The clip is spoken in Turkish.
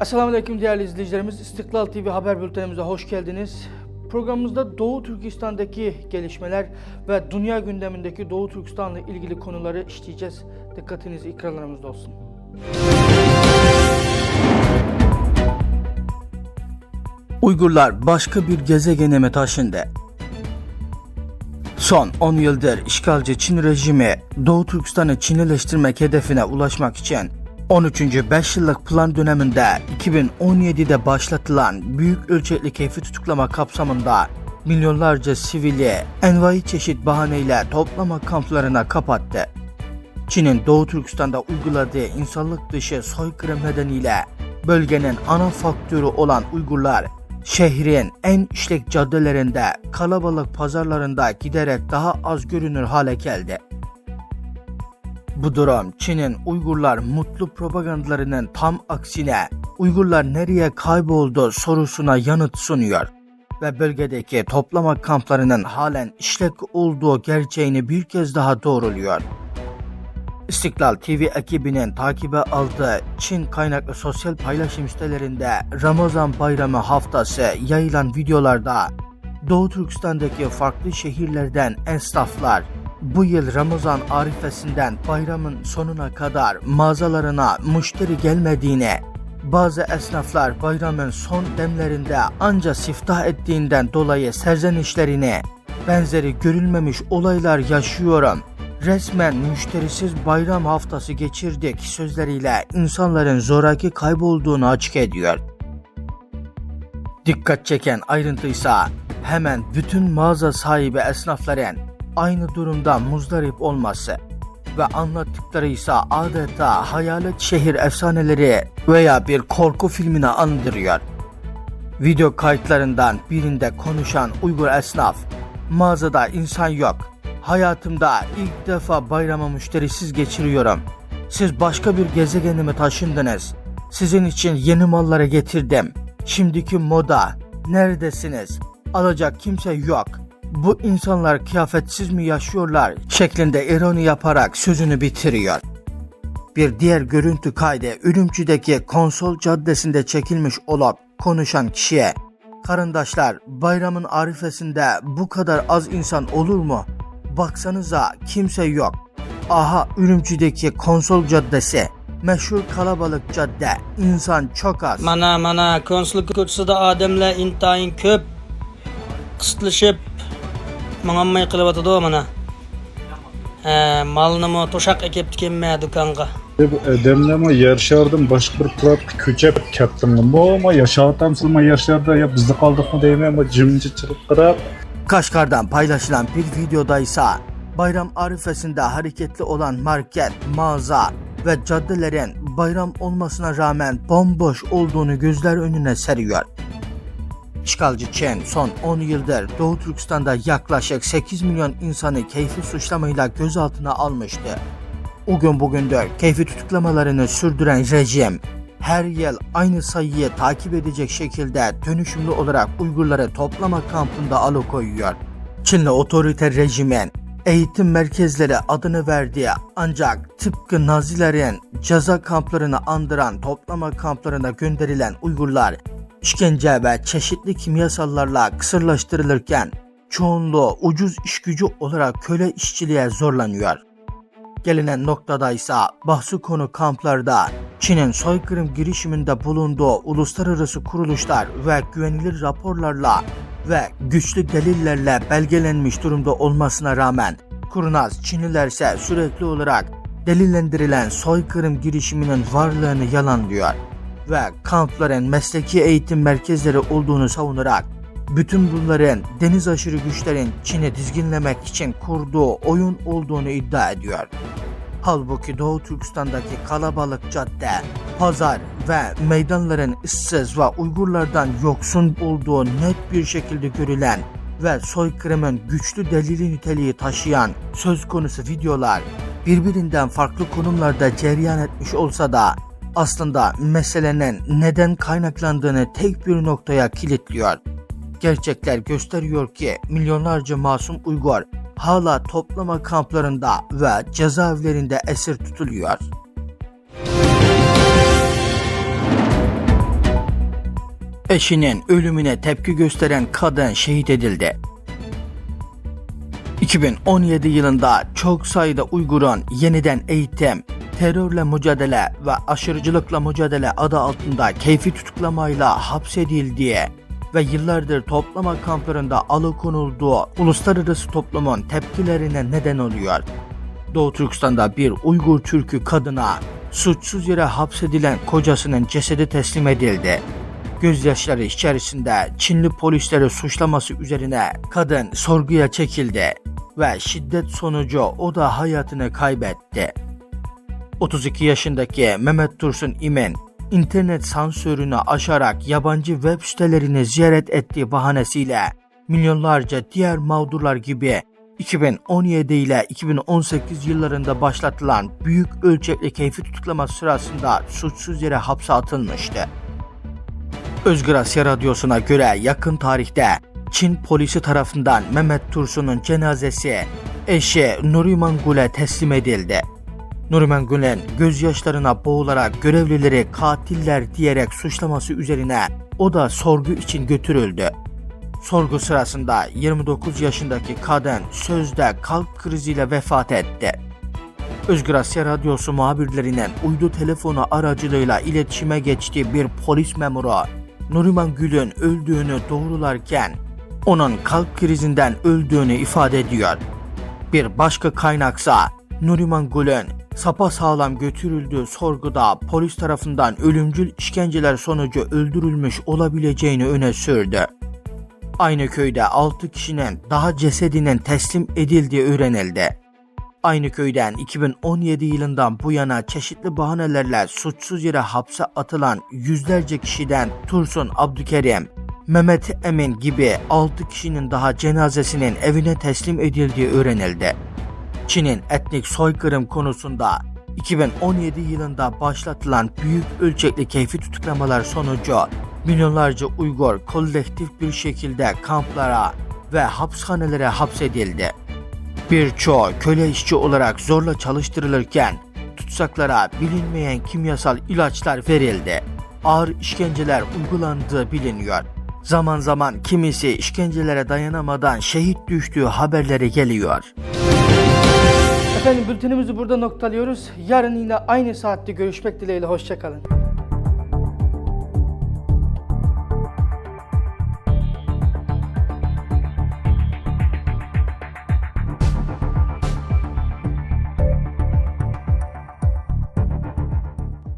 Esselamu Aleyküm değerli izleyicilerimiz. İstiklal TV haber bültenimize hoş geldiniz. Programımızda Doğu Türkistan'daki gelişmeler ve dünya gündemindeki Doğu Türkistan'la ilgili konuları işleyeceğiz. Dikkatiniz ekranlarımızda olsun. Uygurlar başka bir gezegene mi taşındı? Son 10 yıldır işgalci Çin rejimi Doğu Türkistan'ı Çinileştirmek hedefine ulaşmak için 13. 5 yıllık plan döneminde 2017'de başlatılan büyük ölçekli keyfi tutuklama kapsamında milyonlarca sivili envai çeşit bahaneyle toplama kamplarına kapattı. Çin'in Doğu Türkistan'da uyguladığı insanlık dışı soykırım nedeniyle bölgenin ana faktörü olan Uygurlar şehrin en işlek caddelerinde, kalabalık pazarlarında giderek daha az görünür hale geldi. Bu durum Çin'in Uygurlar mutlu propagandalarının tam aksine Uygurlar nereye kayboldu sorusuna yanıt sunuyor ve bölgedeki toplama kamplarının halen işlek olduğu gerçeğini bir kez daha doğruluyor. İstiklal TV ekibinin takibe aldığı Çin kaynaklı sosyal paylaşım sitelerinde Ramazan bayramı haftası yayılan videolarda Doğu Türkistan'daki farklı şehirlerden esnaflar bu yıl Ramazan arifesinden bayramın sonuna kadar mağazalarına müşteri gelmediğini, bazı esnaflar bayramın son demlerinde anca siftah ettiğinden dolayı serzenişlerini, benzeri görülmemiş olaylar yaşıyorum, resmen müşterisiz bayram haftası geçirdik sözleriyle insanların zoraki kaybolduğunu açık ediyor. Dikkat çeken ayrıntıysa hemen bütün mağaza sahibi esnafların aynı durumda muzdarip olması ve anlattıkları ise adeta hayalet şehir efsaneleri veya bir korku filmini andırıyor. Video kayıtlarından birinde konuşan Uygur esnaf, mağazada insan yok. Hayatımda ilk defa bayramı müşterisiz geçiriyorum. Siz başka bir gezegene mi taşındınız? Sizin için yeni malları getirdim. Şimdiki moda. Neredesiniz? Alacak kimse yok. Bu insanlar kıyafetsiz mi yaşıyorlar? Şeklinde ironi yaparak sözünü bitiriyor. Bir diğer görüntü kaydı Ürümçü'deki konsol caddesinde çekilmiş olup konuşan kişiye Karındaşlar bayramın arifesinde bu kadar az insan olur mu? Baksanıza kimse yok. Aha Ürümçü'deki konsol caddesi. Meşhur kalabalık cadde. İnsan çok az. Mana mana konsullik ko'chasida odamlar intayin ko'p qisqlashib mangolmay qilyotidi mana ha molnimi to'shaq ekibdikanman do'konga deb demlama yer shardan boshqa bir turatga ko'chab ketdimmi ama yashatamsizmi yer sharda yo bizda qoldikmi deyman ama jimjit chiqib qarab Kaşgar'dan paylaşılan bir videoda ise bayram arifesinde hareketli olan market, mağaza ve caddelerin bayram olmasına rağmen bomboş olduğunu gözler önüne seriyor. İşgalci Çin son 10 yıldır Doğu Türkistan'da yaklaşık 8 milyon insanı keyfi suçlamayla gözaltına almıştı. O gün bugündür keyfi tutuklamalarını sürdüren rejim her yıl aynı sayıyı takip edecek şekilde dönüşümlü olarak Uygurları toplama kampında alıkoyuyor. Çinli otoriter rejimin eğitim merkezleri adını verdiği ancak tıpkı Nazilerin ceza kamplarını andıran toplama kamplarına gönderilen Uygurlar işkence ve çeşitli kimyasallarla kısırlaştırılırken çoğunluğu ucuz iş gücü olarak köle işçiliğe zorlanıyor. Gelinen noktada ise bahsi konu kamplarda Çin'in soykırım girişiminde bulunduğu uluslararası kuruluşlar ve güvenilir raporlarla ve güçlü delillerle belgelenmiş durumda olmasına rağmen kurnaz Çinliler ise sürekli olarak delillendirilen soykırım girişiminin varlığını yalanlıyor ve kampların mesleki eğitim merkezleri olduğunu savunarak bütün bunların deniz aşırı güçlerin Çin'i dizginlemek için kurduğu oyun olduğunu iddia ediyor. Halbuki Doğu Türkistan'daki kalabalık cadde, pazar ve meydanların ıssız ve Uygurlardan yoksun olduğu net bir şekilde görülen ve soykırımın güçlü delili niteliği taşıyan söz konusu videolar birbirinden farklı konumlarda cereyan etmiş olsa da aslında meselenin neden kaynaklandığını tek bir noktaya kilitliyor. Gerçekler gösteriyor ki milyonlarca masum Uygur hala toplama kamplarında ve cezaevlerinde esir tutuluyor. Eşinin ölümüne tepki gösteren kadın şehit edildi. 2017 yılında çok sayıda Uygur'un yeniden eğitim, terörle mücadele ve aşırıcılıkla mücadele adı altında keyfi tutuklamayla hapsedildiği ve yıllardır toplama kamplarında alıkonulduğu uluslararası toplumun tepkilerine neden oluyor. Doğu Türkistan'da bir Uygur Türk'ü kadına suçsuz yere hapsedilen kocasının cesedi teslim edildi. Gözyaşları içerisinde Çinli polisleri suçlaması üzerine kadın sorguya çekildi ve şiddet sonucu o da hayatını kaybetti. 32 yaşındaki Mehmet Tursun İmen, internet sansürünü aşarak yabancı web sitelerini ziyaret ettiği bahanesiyle milyonlarca diğer mağdurlar gibi 2017 ile 2018 yıllarında başlatılan büyük ölçekli keyfi tutuklama sırasında suçsuz yere hapse atılmıştı. Özgür Asya Radyosu'na göre yakın tarihte Çin polisi tarafından Mehmet Tursun'un cenazesi eşi Nuriman Gül'e teslim edildi. Nuriman Gül'ün gözyaşlarına boğularak görevlileri katiller diyerek suçlaması üzerine o da sorgu için götürüldü. Sorgu sırasında 29 yaşındaki kadın sözde kalp kriziyle vefat etti. Özgür Asya Radyosu muhabirlerinin uydu telefonu aracılığıyla iletişime geçtiği bir polis memuru Nuriman Gül'ün öldüğünü doğrularken onun kalp krizinden öldüğünü ifade ediyor. Bir başka kaynaksa Nuriman Gül'ün sapasağlam götürüldüğü sorguda polis tarafından ölümcül işkenceler sonucu öldürülmüş olabileceğini öne sürdü. Aynı köyde 6 kişinin daha cesedinin teslim edildiği öğrenildi. Aynı köyden 2017 yılından bu yana çeşitli bahanelerle suçsuz yere hapse atılan yüzlerce kişiden Tursun Abdükerim, Mehmet Emin gibi 6 kişinin daha cenazesinin evine teslim edildiği öğrenildi. Çin'in etnik soykırım konusunda 2017 yılında başlatılan büyük ölçekli keyfi tutuklamalar sonucu milyonlarca Uygur kolektif bir şekilde kamplara ve hapishanelere hapsedildi. Birçoğu köle işçi olarak zorla çalıştırılırken tutsaklara bilinmeyen kimyasal ilaçlar verildi. Ağır işkenceler uygulandığı biliniyor. Zaman zaman kimisi işkencelere dayanamadan şehit düştüğü haberleri geliyor. Efendim bültenimizi burada noktalıyoruz. Yarın yine aynı saatte görüşmek dileğiyle. Hoşçakalın.